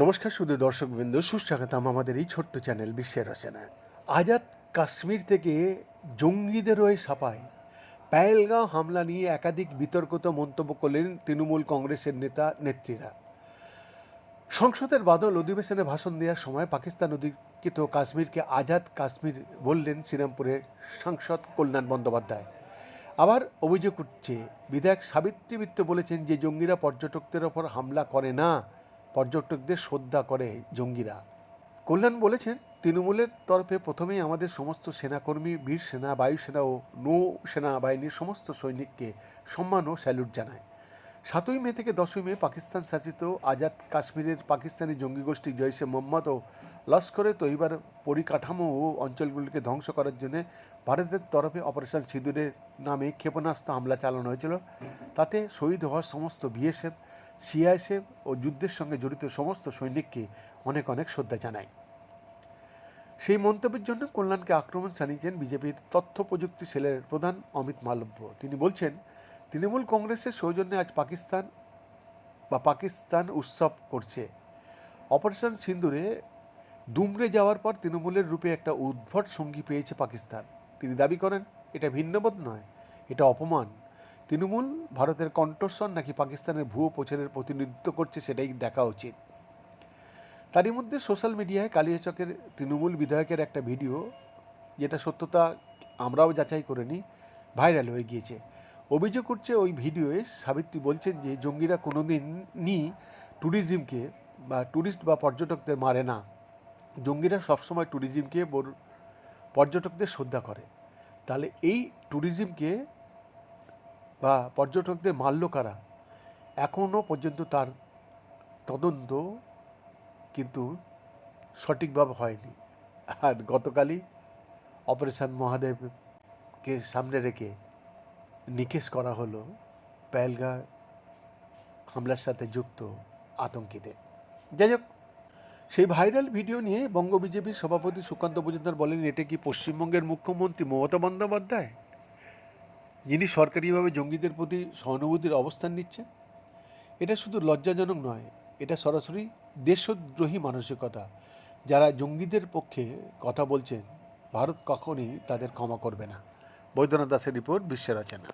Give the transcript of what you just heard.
নমস্কার শুধু দর্শকবৃন্দ, সুস্বাগতম আমাদের এই ছোট্ট চ্যানেল বিশ্বের রচনা আজাদ কাশ্মীর থেকে জঙ্গিদের হয়ে সাপায় পায়েলগাঁও হামলা নিয়ে একাধিক বিতর্কিত মন্তব্য করলেন তৃণমূল কংগ্রেসের নেতা, নেত্রীরা। সংসদের বাদল অধিবেশনে ভাষণ দেওয়ার সময় পাকিস্তান অধিকৃত কাশ্মীরকে আজাদ কাশ্মীর বললেন শ্রীরামপুরের সাংসদ কল্যাণ বন্দ্যোপাধ্যায়। আবার অভিযোগ উঠছে, বিধায়ক সাবিত্রী মিত্র বলেছেন যে জঙ্গিরা পর্যটকদের ওপর হামলা করে না, পর্যটকদের শ্রদ্ধা করে জঙ্গিরা। কল্যাণ বলেছেন, তৃণমূলের তরফে প্রথমেই আমাদের সমস্ত সেনাকর্মী, বীর সেনা বায়ুসেনা ও নৌ সেনাবাহিনীর সমস্ত সৈনিককে সম্মান ও স্যালুট জানায়। সাতই মে থেকে দশই মে পাকিস্তান শাসিত আজাদ কাশ্মীরের পাকিস্তানি জঙ্গি গোষ্ঠী জৈশে মোহাম্মদ ও লস্করে তৈবার পরিকাঠামো ও অঞ্চলগুলিকে ধ্বংস করার জন্য ভারতের তরফে অপারেশন সিঁদুরের নামে ক্ষেপণাস্ত্র হামলা চালানো হয়েছিল। তাতে শহীদ হওয়া সমস্ত বিএসএফ, সিআইএসএফ ও যুদ্ধের সঙ্গে জড়িত সমস্ত সৈনিককে অনেক অনেক শ্রদ্ধা জানায় সেই মন্তব্যের জন্য কল্যাণকে আক্রমণ জানিয়েছেন বিজেপির তথ্য প্রযুক্তি সেলের প্রধান অমিত মালব্য। তিনি বলছেন তৃণমূল কংগ্রেসের সৌজন্যে আজ পাকিস্তান বা পাকিস্তান উৎসব করছে। অপারেশন সিন্দুরে দুমড়ে যাওয়ার পর তৃণমূলের রূপে একটা উদ্ভট সঙ্গী পেয়েছে পাকিস্তান। তিনি দাবি করেন, এটা ভিন্নবোধ নয়, এটা অপমান। তৃণমূল ভারতের কণ্ঠস্বর নাকি পাকিস্তানের ভুয়ো প্রচারের প্রতিনিধিত্ব করছে সেটাই দেখা উচিত। তারই মধ্যে সোশ্যাল মিডিয়ায় কালিয়াচকের তৃণমূল বিধায়কের একটা ভিডিও, যেটা সত্যতা আমরাও যাচাই করে নিই, ভাইরাল হয়ে গিয়েছে। অভিযোগ করছে ওই ভিডিওয়ে সাবিত্রী বলছেন যে জঙ্গিরা কোনোদিনই ট্যুরিজমকে বা ট্যুরিস্ট বা পর্যটকদের মারে না। জঙ্গিরা সবসময় ট্যুরিজমকে পর্যটকদের শ্রদ্ধা করে। তাহলে এই ট্যুরিজমকে বা পর্যটকদের মারল কারা? এখনও পর্যন্ত তার তদন্ত কিন্তু সঠিকভাবে হয়নি। আর গতকালই অপারেশন মহাদেবকে সামনে রেখে নিকেশ করা হলো পেহেলগা হামলার সাথে যুক্ত আতঙ্কীদের। যাই হোক, সেই ভাইরাল ভিডিও নিয়ে বঙ্গ বিজেপির সভাপতি সুকান্ত মজুমদার বলেন, এটা কি পশ্চিমবঙ্গের মুখ্যমন্ত্রী মমতা বন্দ্যোপাধ্যায়? যিনি সরকারিভাবে জঙ্গিদের প্রতি সহানুভূতির অবস্থান নিচ্ছেন? এটা শুধু লজ্জাজনক নয়, এটা সরাসরি দেশদ্রোহী মানসিকতা। যারা জঙ্গিদের পক্ষে কথা বলছেন, ভারত কখনই তাদের ক্ষমা করবে না। বৈদ্যনাথ দাসের রিপোর্ট বিশ্বের রচনা